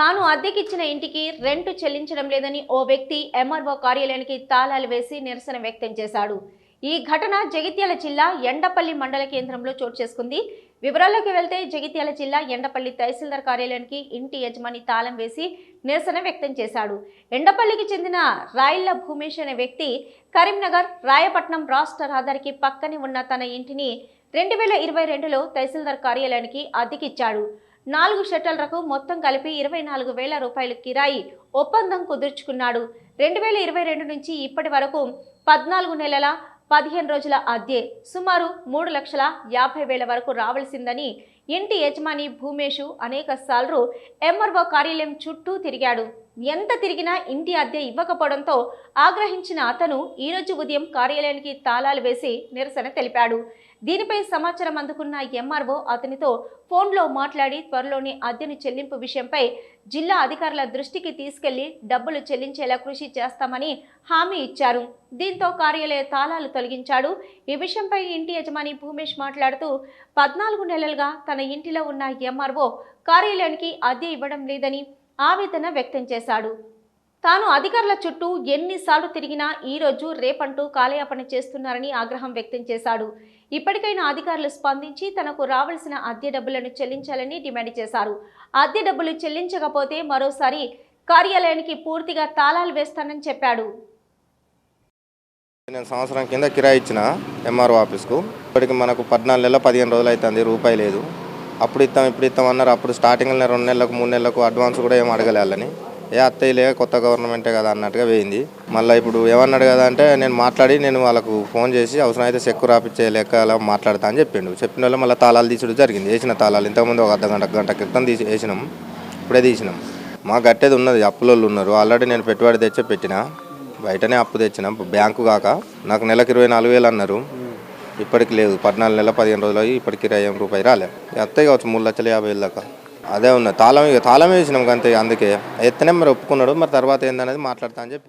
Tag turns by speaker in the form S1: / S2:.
S1: తాను అద్దెకిచ్చిన ఇంటికి రెంటు చెల్లించడం లేదని ఓ వ్యక్తి ఎంఆర్ఓ కార్యాలయానికి తాళాలు వేసి నిరసన వ్యక్తం చేశాడు. ఈ ఘటన జగిత్యాల జిల్లా ఎండపల్లి మండల కేంద్రంలో చోటు చేసుకుంది. వివరాల్లోకి వెళ్తే జగిత్యాల జిల్లా ఎండపల్లి తహసీల్దార్ కార్యాలయానికి ఇంటి యజమాని తాళం వేసి నిరసన వ్యక్తం చేశాడు. ఎండపల్లికి చెందిన రాయిళ్ళ భూమేష్ అనే వ్యక్తి కరీంనగర్ రాయపట్నం రాష్ట్ర రహదారికి పక్కనే ఉన్న తన ఇంటిని రెండు వేల ఇరవై రెండులో తహసీల్దార్ కార్యాలయానికి అద్దెకిచ్చాడు. నాలుగు షట్టర్లకు మొత్తం కలిపి ఇరవై నాలుగు వేల రూపాయల కిరాయి ఒప్పందం కుదుర్చుకున్నాడు. రెండు వేల ఇరవై రెండు నుంచి ఇప్పటి వరకు పద్నాలుగు నెలల పదిహేను రోజుల అద్దె సుమారు మూడు లక్షల యాభై వేల వరకు రావాల్సిందని ఇంటి యజమాని భూమేషు అనేక సార్లు ఎంఆర్ఓ కార్యాలయం చుట్టూ తిరిగాడు. ఎంత తిరిగినా ఇంటి అద్దె ఇవ్వకపోవడంతో ఆగ్రహించిన అతను ఈరోజు ఉదయం కార్యాలయానికి తాళాలు వేసి నిరసన తెలిపాడు. దీనిపై సమాచారం అందుకున్న ఎంఆర్ఓ అతనితో ఫోన్లో మాట్లాడి త్వరలోని అద్దెను చెల్లింపు విషయంపై జిల్లా అధికారుల దృష్టికి తీసుకెళ్ళి డబ్బులు చెల్లించేలా కృషి చేస్తామని హామీ ఇచ్చారు. దీంతో కార్యాలయ తాళాలు తొలగించాడు. ఈ విషయంపై ఇంటి యజమాని భూమేష్ మాట్లాడుతూ పద్నాలుగు నెలలుగా తన ఇంటిలో ఉన్న ఎంఆర్ఓ కార్యాలయానికి అద్దె ఇవ్వడం లేదని ఆవేదన వ్యక్తం చేశాడు. తాను అధికారుల చుట్టూ ఎన్నిసార్లు తిరిగినా ఈ రోజు రేపంటూ కాలయాపన చేస్తున్నారని ఆగ్రహం వ్యక్తం చేశాడు. ఇప్పటికైనా అధికారులు స్పందించి తనకు రావాల్సిన అద్దె డబ్బులను చెల్లించాలని డిమాండ్ చేశారు. అద్దె డబ్బులు చెల్లించకపోతే మరోసారి కార్యాలయానికి పూర్తిగా తాళాలు వేస్తానని చెప్పాడు.
S2: నేను సంవత్సరం కింద కిరాయి ఇచ్చిన ఎంఆర్ఓ ఆఫీస్కు. ఇప్పటికి మనకు పద్నాలుగు నెలల పదిహేను రోజులు అవుతుంది రూపాయి లేదు. అప్పుడు ఇస్తాం ఇప్పుడు ఇస్తాం అన్నారు. అప్పుడు స్టార్టింగ్లో రెండు నెలలకు మూడు నెలలకు అడ్వాన్స్ కూడా ఏం అడగలే ఏ ఏ అత్తయ్యలే కొత్త గవర్నమెంటే కదా అన్నట్టుగా వేయింది మళ్ళీ ఇప్పుడు ఏమన్నాడు కదా అంటే నేను మాట్లాడి నేను వాళ్ళకు ఫోన్ చేసి అవసరం అయితే చెక్కు రాపిచ్చే లెక్క అలా మాట్లాడతా అని చెప్పిండు. చెప్పిన వాళ్ళు మళ్ళీ తాళాలు తీసుడు జరిగింది. వేసిన తాళాలు. ఇంతకుముందు ఒక అర్ధ గంట గంట క్రితం తీసి వేసినాం. ఇప్పుడే తీసినాం. మా గట్టేది ఉన్నది అప్పులోళ్ళు ఉన్నారు. ఆల్రెడీ నేను పెట్టుబడి తెచ్చే పెట్టిన. బయటనే అప్పు తెచ్చినాం. బ్యాంకు కాక నాకు నెలకు ఇరవై నాలుగు వేలు అన్నారు. ఇప్పటికి లేదు. పద్నాలుగు నెలల పదిహేను రోజులు అయ్యి ఇప్పటికి ఇరవై ఏం రూపాయి రాలే. అత్తయ్య కావచ్చు మూడు లక్షల యాభై వేలు దాకా. అదే ఉన్న. తాళం ఇక తాళం వేసినాం అంతే అందుకే. ఎత్తనే మరి ఒప్పుకున్నాడు. మరి తర్వాత ఏందనేది మాట్లాడతా అని చెప్పిండు.